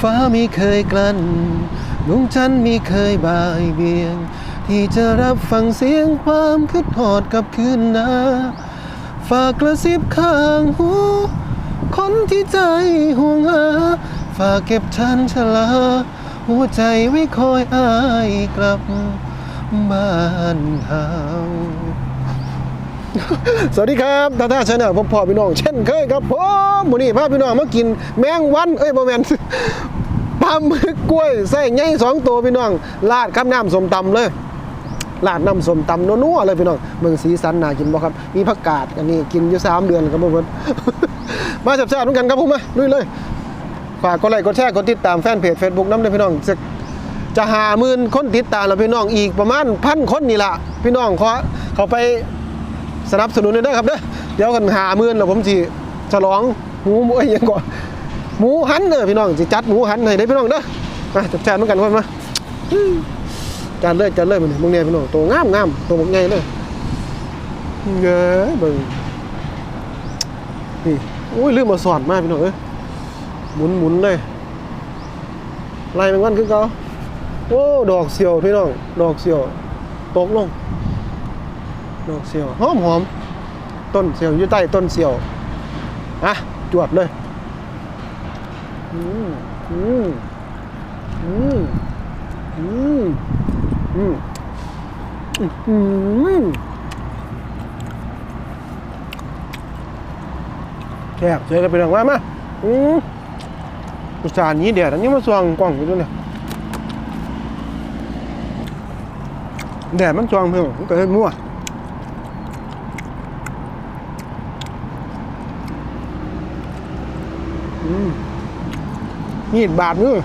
ฟ้าไม่เคยกลั้นดวงจันทร์ไม่เคยบ่ายเบียง ที่จะรับฟังเสียงความคิดหอดกับคืนนาฝากกระซิบข้างหูคนที่ใจห่วงหา ฝากเก็บชันชะลา หัวใจไว้คอยอายกลับบ้านเฮา สวัสดีครับตาตาชาแนลผมพ่อพี่น้อง เช่นเคยครับผมวันนี้พาพี่น้องมากินแมงวันเอ้ยบ่แมนปลาหมึกกล้วยใส่ไงสองตัวพี่น้องลาดกับน้ำสมตำเลยลาดน้ำสมตำนัวๆเลยพี่น้องเมืองสีสันน่ากินบ่ครับ มีผักกาดอันนี้กินอยู่สามเดือนครับผมมาจับๆเหมือนกันครับผมมาลุยเลยฝากกดไลค์กดแชร์กดติดตามแฟนเพจ Facebook น้ำด้วยพี่น้องจะจะหาหมื่นคนติดตามแล้วพี่น้องอีกประมาณพันคนนี่ละพี่น้องขอเขาไป สนับสนุนด้วยนะครับเด้อเดี๋ยวกันหาหมื่นแล้วผมสิฉลองหมูหมูไอ้ยยังก่อนหมูหันเด้อพี่น้องสิจัดหมูหันให้ได้พี่น้องเด้อมาจับแชร์เหมือนกันคนมาจานเลยจานเลยมันมึงเนี่ยพี่น้องตัวงามงามตัวบักใหญ่เลยเย้ยเบิ่งนี่อุ้ยลืมมาสอนมากพี่น้องเอ้ยหมุนหมุนเลยไล่แมงวันขึ้นเขาโอ้ดอกเสียวพี่น้องดอกเสียวตกลง ดอกเสียวหอมหอมต้นเสียวอยู่ใต้ต้นเสียวอะจวดเลยอืมอืมอืมอืมอืมอืมแซ่บเจอกันไปหนังว่ามาอืมอุตส่าห์นี้เดี๋ยวอันนี้มาส่องกล่องอยู่ด้วยเนี่ยแดดมันส่องเพิ่งมันก็เลยมั่วอืม มีดบาดมือ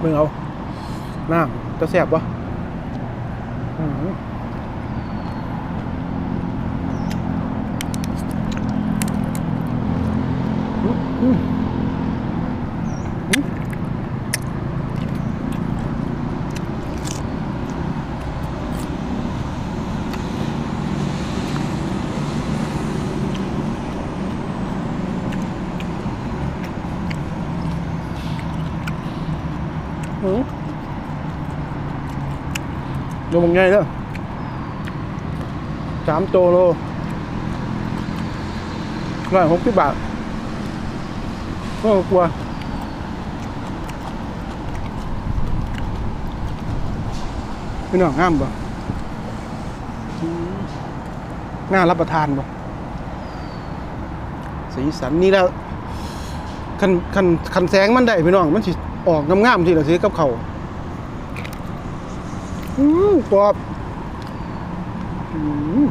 เบิ่งเอาน้ำจะแสบปะอืม ดูมันไงเด้อสามโตโลร้อยหกสิบบาทก็กลัวพี่น้องงามบ่น่ารับประทานบ่สีสันนี่แล้วคันคันคันแสงมันได้พี่น้องมันสิ ออกงามๆที่เราซื้อกับเขาอืมกรอบอืม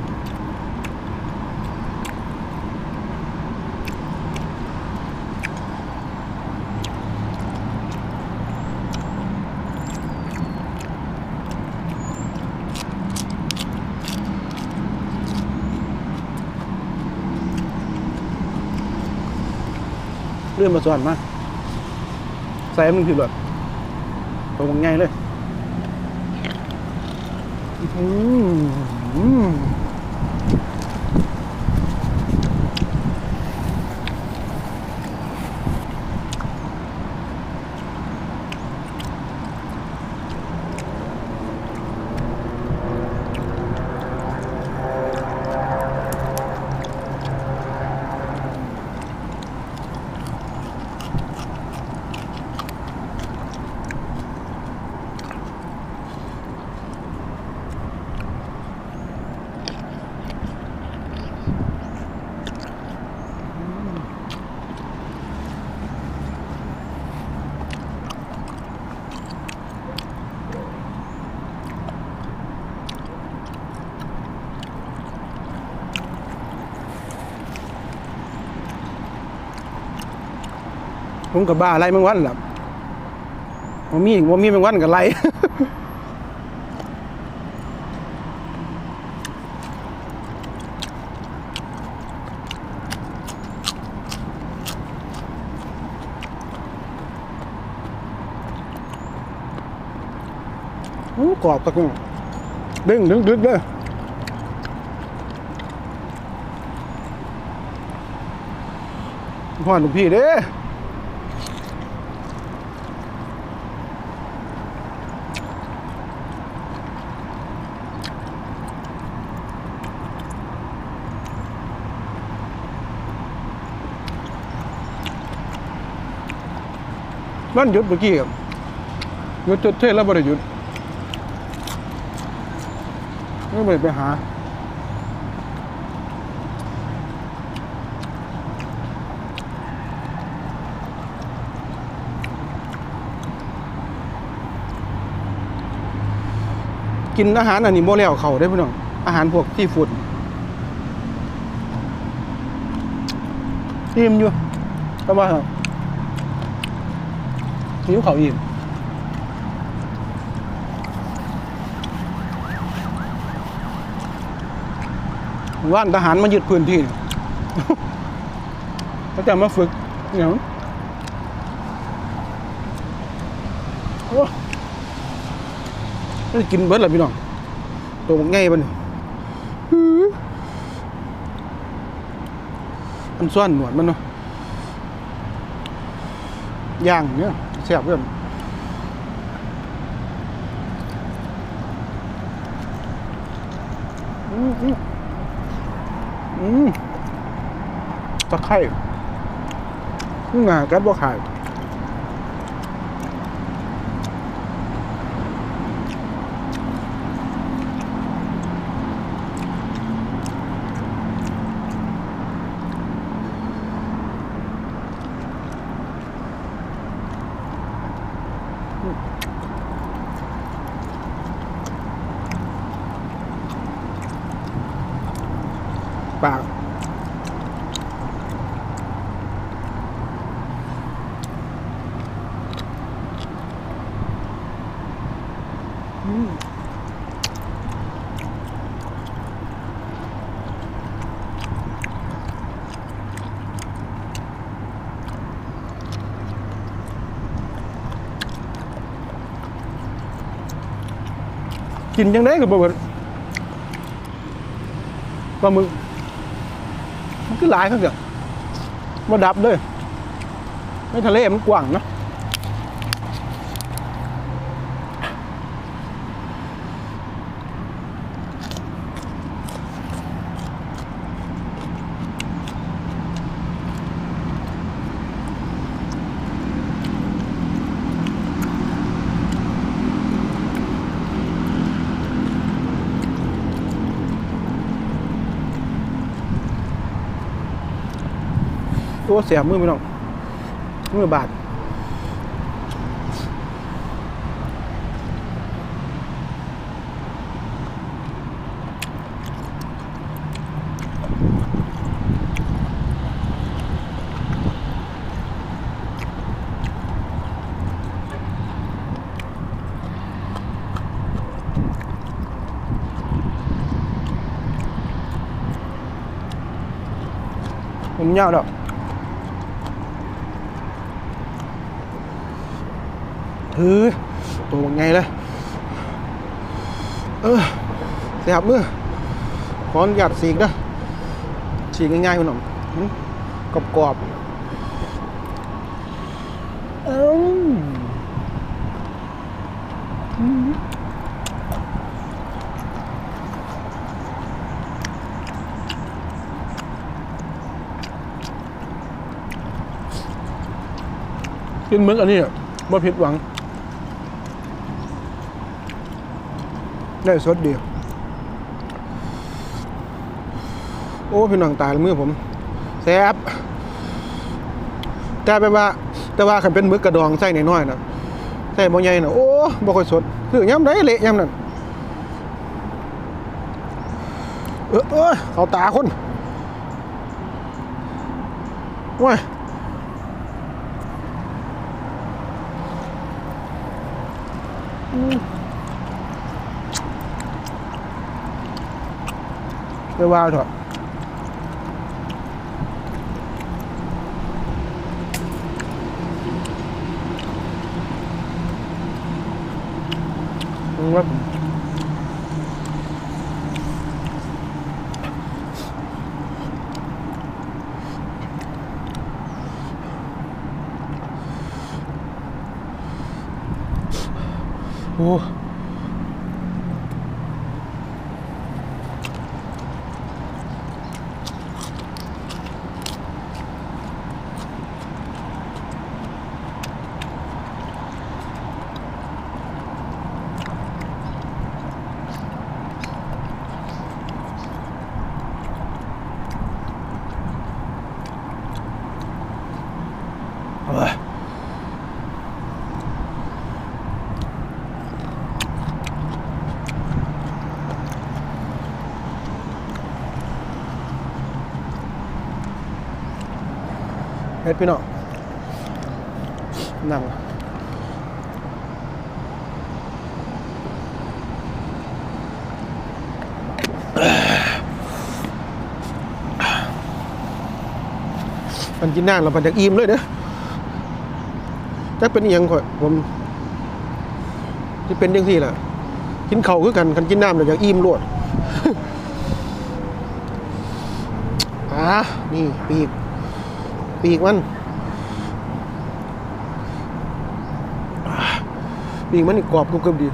เลื่อนมาสอนมา ใส่มันผิดเลยตัวมันง่ายเลย อืม ผมกับบ้าไล่แมงวันล่ะบ่มีบ่มีแมงวันกับไรล่กรอบตะกับดึงดึงดึงเลยพ่อหนุ่มพี่เด้ นั่นหยุดเมื่อกี้ครับหยุดจุดเทศแล้วบริยุดไม่ไปไปหากินอาหารอันนี้โมแล้วเขาได้พี่น้องอาหารพวกที่ฝุ่นอิ่มอยู่แต่ว่า หิวเขาอิ่มว่านทหารมายึดพื้นที่เขาจะมาฝึกอย่างโอ้ไม่กินเบิดหรอพี่น้องตัวมันง่ายปะเนี่ยอันซ่อนหนวดมันเนาะย่างเนี่ย เสียบเพื่อนอืมอืมตะไคร่นี่ไงกัดบ่ขาย ปากอืม กินยังได้กับบ่เบิดปลาหมึกมันคือหลายครับเดี๋ยวมาดับเลย ไม่ทะเลมันกว้างเนะ ตัวเสียมือไม่ต้องมือบาดผมยาวดอก เฮ้ยตัวมันไงเลยเออเสียบมือขออนุญาตสีกเด้อฉีกง่ายๆคุณหน่อยมันกรอบๆเอ้าอืมกินมึกอันนี้บ่ผิดหวัง ได้สดเดียวโอ้พี่น้องตายแล้วมือผมแซ่บแต่ไปว่า แต่ว่าคันเป็นมึกกระดองใส่น้อยๆนะใส่บ่ใหญ่นะโอ้บ่ค่อยสดคือย่ำได้เละย่ำนั่นเออเอยเอาตาคนว้าย ไปว่าเถอะว่าโอ้ เฮ็ดพี่น้องนั่งมันกินน้ำแล้วมันจะอิ่มเลยเด้อ จักเป็นอหยังข่อยผมที่เป็นยังที่ล่ะ กินเข่าคือกันกันกินน้ำแล้วอยากอิ่มรวดอ่านี่ปีก ปีกมันปีกมันนี่กรอบกรุบกรอบดี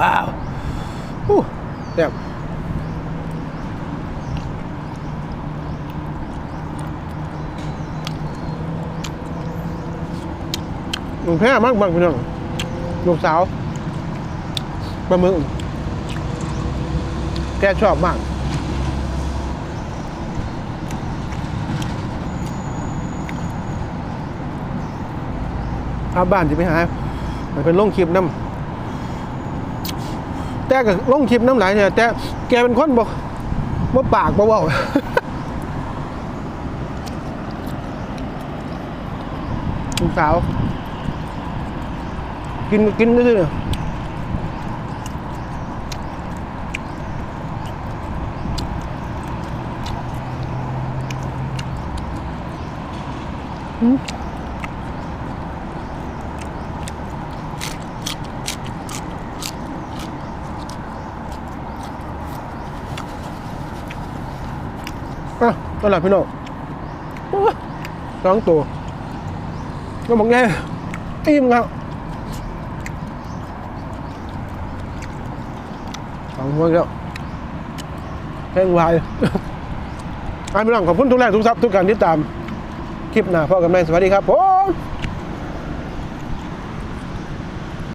ว้าวอู้แซ่บ มึงแพ้มากมากพี่น้องลูกสาวปลาหมึกแกชอบมากพาบ้านจะไปหามันเป็นลงคลิปน้ำแต่ก็ลงคลิปน้ำไหลเนี่ยแต่แกเป็นคนบอกว่าปากบ่เว้าลูกสาว กินกินด้วยเนี่ยอืมอะตลาดพี่น้องโอ้ยสองตัวก็บอกไงอิ่มครับ มื่อกี้แข้งวายอะพี่น้องขอบคุณทุกแรงทุกทรัพย์ทุกการติดตาม คลิปหน้าพ่อกันใหม่สวัสดีครับผม